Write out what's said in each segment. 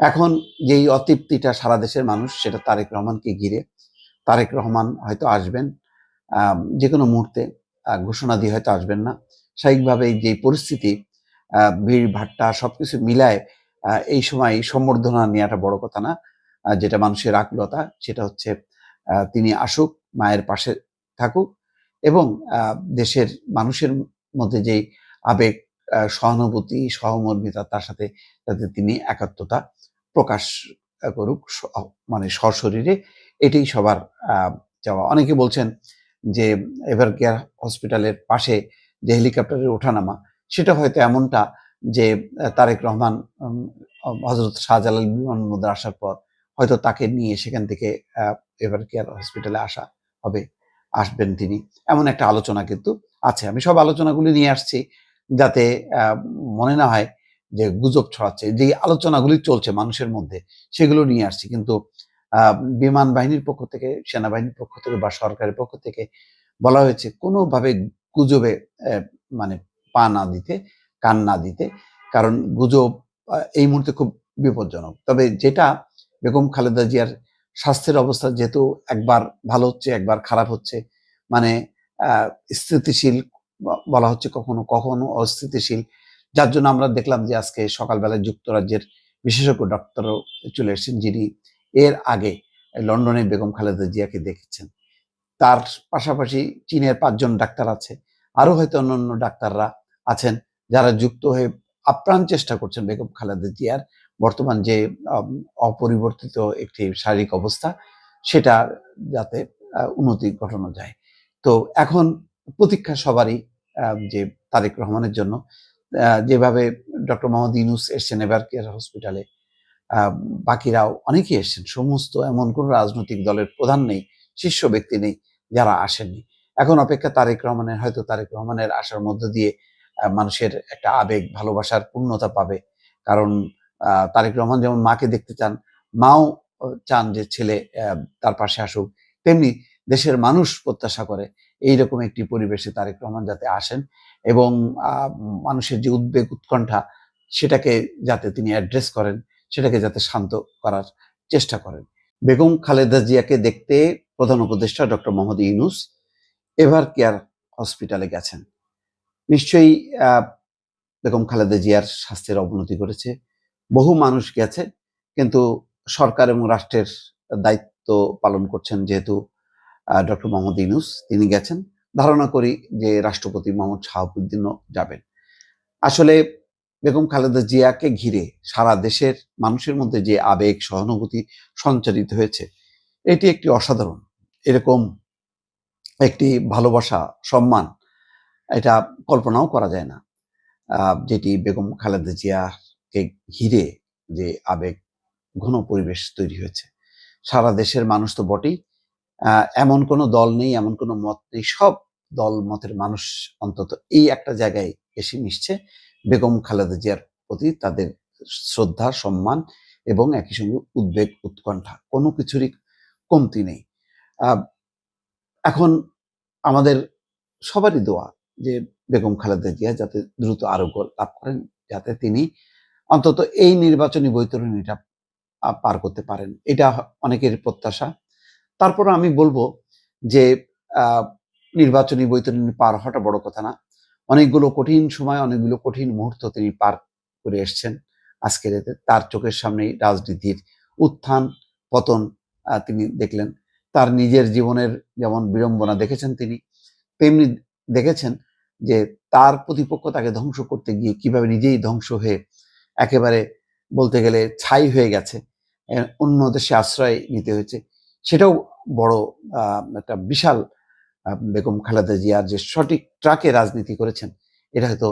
এখন যেই অতৃপ্তিটা সারা দেশের মানুষ, সেটা তারেক রহমানকে ঘিরে। তারেক রহমান হয়তো আসবেন যে কোনো মুহূর্তে ঘোষণা দিয়ে হয়তো আসবেন না। স্বাভাবিকভাবে যে পরিস্থিতি ভিড়, ভাট্টা সবকিছু মিলায় এই সময় সম্বর্ধনা নেওয়াটা বড় কথা না। যেটা মানুষের আকুলতা, সেটা হচ্ছে তিনি আসুক, মায়ের পাশে থাকুক এবং দেশের মানুষের মধ্যে যেই আবেগ সহানুভূতি, সহমর্মিতা, তার সাথে যাতে তিনি একাত্মতা প্রকাশ করুক মানে সশরীরে, এটাই সবার যাওয়া অনেকে বলছেন যে, এভার কেয়ার হসপিটালের পাশে যে হেলিকপ্টারের ওঠানামা, সেটা হয়তো এমনটা যে তারেক রহমান হজরত শাহজালাল বিমানবন্দর আসার পর হয়তো তাকে নিয়ে সেখান থেকে এভার কেয়ার হসপিটালে আসা হবে, আসবেন তিনি। এমন একটা আলোচনা কিন্তু আছে। আমি সব আলোচনাগুলি নিয়ে আসছি। যাতে মনে না হয় যে গুজব ছড়াচ্ছে, যে আলোচনাগুলি চলছে মানুষের মধ্যে, সেগুলো নিয়ে আসছি। কিন্তু বিমান বাহিনীর পক্ষ থেকে, সেনাবাহিনীর পক্ষ থেকে বা সরকারের পক্ষ থেকে বলা হয়েছে, কোনোভাবে গুজবে মানে পা না দিতে, কান না দিতে, কারণ গুজব এই মুহূর্তে খুব বিপজ্জনক। তবে যেটা বেগম খালেদা জিয়ার স্বাস্থ্যের অবস্থা যেহেতু একবার ভালো হচ্ছে, একবার খারাপ হচ্ছে মানে স্থিতিশীল বলা হচ্ছে কখনো কখনো অস্থিতিশীল। যার জন্য আমরা দেখলাম যে আজকে সকালবেলায় যুক্তরাজ্যের বিশেষজ্ঞ ডক্টরও চলে এসেছেন, যিনি এর আগে লন্ডনে বেগম খালেদা জিয়াকে দেখেছেন। তার পাশাপাশি চীনের পাঁচজন ডাক্তার আছে। আরও হয়তো অন্যান্য ডাক্তাররা আছেন যারা যুক্ত হয়ে আপ্রাণ চেষ্টা করছেন বেগম খালেদা জিয়ার বর্তমান যে অপরিবর্তিত একটি শারীরিক অবস্থা, সেটা যাতে উন্নতি ঘটানো যায়। তো এখন প্রতীক্ষা সবারই যে তারেক রহমানের জন্য যেভাবে ডক্টর মোহাম্মদ ইউনুস এসছেন এবার কেয়ার হসপিটালে বাকিরাও অনেকেই এসছেন, সমস্ত এমন কোন রাজনৈতিক দলের প্রধান নেই, শীর্ষ ব্যক্তি নেই যারা আসেননি। এখন অপেক্ষা তারেক রহমানের, হয়তো তারেক রহমানের আসার মধ্য দিয়ে মানুষের একটা আবেগ, ভালোবাসার পূর্ণতা পাবে। কারণ তারেক রহমান যেমন মাকে দেখতে চান, মাও চান যে ছেলে তার পাশে আসুক, তেমনি দেশের মানুষ প্রত্যাশা করে এইরকম একটি পরিবেশে তারেক রহমান যাতে আসেন এবং মানুষের যে উদ্বেগ উৎকণ্ঠা সেটাকে যাতে তিনি অ্যাড্রেস করেন, সেটাকে যাতে শান্ত করার চেষ্টা করেন। বেগম খালেদা জিয়াকে দেখতে প্রধান উপদেষ্টা doctor Mohammad Yunus Ever Care হসপিটালে গেছেন। নিশ্চয়ই বেগম খালেদা জিয়ার স্বাস্থ্যের অবনতি করেছে বহু মানুষ গেছে, কিন্তু সরকার এবং রাষ্ট্রের দায়িত্ব পালন করছেন যেহেতু ডক্টর মোহাম্মদ ইউনুস, তিনি গেছেন। ধারণা করি যে রাষ্ট্রপতি মোহাম্মদ শাহাবুদ্দিনও যাবেন। আসলে বেগম খালেদা জিয়াকে ঘিরে সারা দেশের মানুষের মধ্যে যে আবেগ, সহানুভূতি সঞ্চারিত হয়েছে, এটি একটি অসাধারণ। এরকম একটি ভালোবাসা, সম্মান, এটা কল্পনাও করা যায় না। যেটি বেগম খালেদা জিয়াকে ঘিরে যে আবেগ, ঘন পরিবেশ তৈরি হয়েছে। সারা দেশের মানুষ তো বটেই এমন কোনো দল নেই, এমন কোনো মত নেই, সব দল মতের মানুষ অন্তত এই একটা জায়গায় এসে মিশছে। বেগম খালেদা জিয়ার প্রতি তাদের শ্রদ্ধা, সম্মান এবং একই সঙ্গে উদ্বেগ, উৎকণ্ঠা, কোনো কিছুরই কমতি নেই। এখন আমাদের সবারই দোয়া যে বেগম খালেদা জিয়া যাতে দ্রুত আরোগ্য লাভ করেন, যাতে তিনি অন্তত এই নির্বাচনী বৈতরণীটা পার করতে পারেন। এটা অনেকের প্রত্যাশা। তারপর আমি বলব যে নির্বাচনী বৈতরণী পার হওয়াটা বড় কথা না। অনেকগুলো কঠিন সময়, অনেকগুলো কঠিন মুহূর্ত তিনি পার করে এসছেন আজকের এতে। তার চোখের সামনেই রাজনীতির উত্থান, পতন তিনি দেখলেন। তার নিজের জীবনের যেমন বিড়ম্বনা দেখেছেন তিনি, তেমনি দেখেছেন যে, তার প্রতিপক্ষ তাকে ধ্বংস করতে গিয়ে কীভাবে নিজেই ধ্বংস হয়ে একেবারে বলতে গেলে ছাই হয়ে গেছে। অন্য দেশে আশ্রয় নিতে হয়েছে। সেটাও বড় একটা বিশাল বেগম খালেদা জিয়ার যে সঠিক ট্রাকে রাজনীতি করেছেন, এটা হয়তো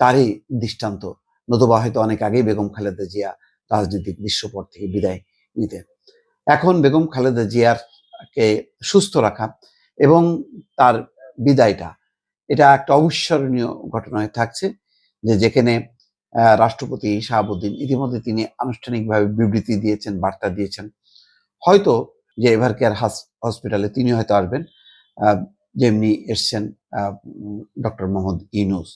তারই দৃষ্টান্ত। নতুবা হয়তো অনেক আগেই বেগম খালেদা জিয়া রাজনৈতিক দৃশ্যপট থেকে বিদায় নিতেন। এখন বেগম খালেদা জিয়ারকে সুস্থ রাখা এবং তার বিদায়টা, এটা একটা অবিস্মরণীয় ঘটনা হয়ে থাকছে যে যেখানে রাষ্ট্রপতি শাহাবুদ্দিন ইতিমধ্যে তিনি আনুষ্ঠানিকভাবে বিবৃতি দিয়েছেন, বার্তা দিয়েছেন। হয়তো যে এভার কেয়ার হসপিটালে তিনি হয়তো আসবেন। যেমনি এসছেন ডক্টর মোহাম্মদ ইউনুস।